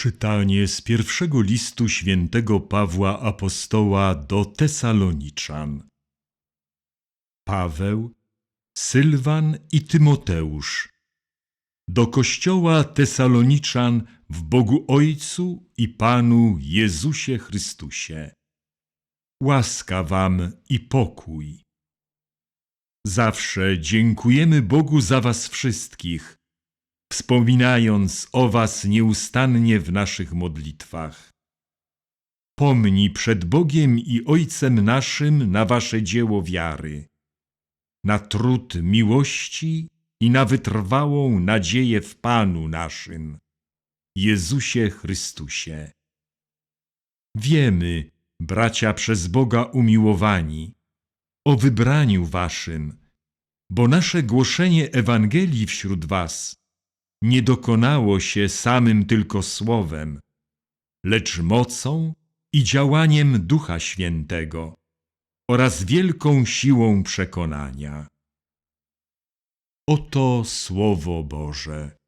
Czytanie z pierwszego listu świętego Pawła Apostoła do Tesaloniczan. Paweł, Sylwan i Tymoteusz. Do kościoła Tesaloniczan w Bogu Ojcu i Panu Jezusie Chrystusie. Łaska wam i pokój. Zawsze dziękujemy Bogu za was wszystkich, wspominając o was nieustannie w naszych modlitwach. Pomnij przed Bogiem i Ojcem naszym na wasze dzieło wiary, na trud miłości i na wytrwałą nadzieję w Panu naszym, Jezusie Chrystusie. Wiemy, bracia przez Boga umiłowani, o wybraniu waszym, bo nasze głoszenie Ewangelii wśród was nie dokonało się samym tylko słowem, lecz mocą i działaniem Ducha Świętego oraz wielką siłą przekonania. Oto Słowo Boże.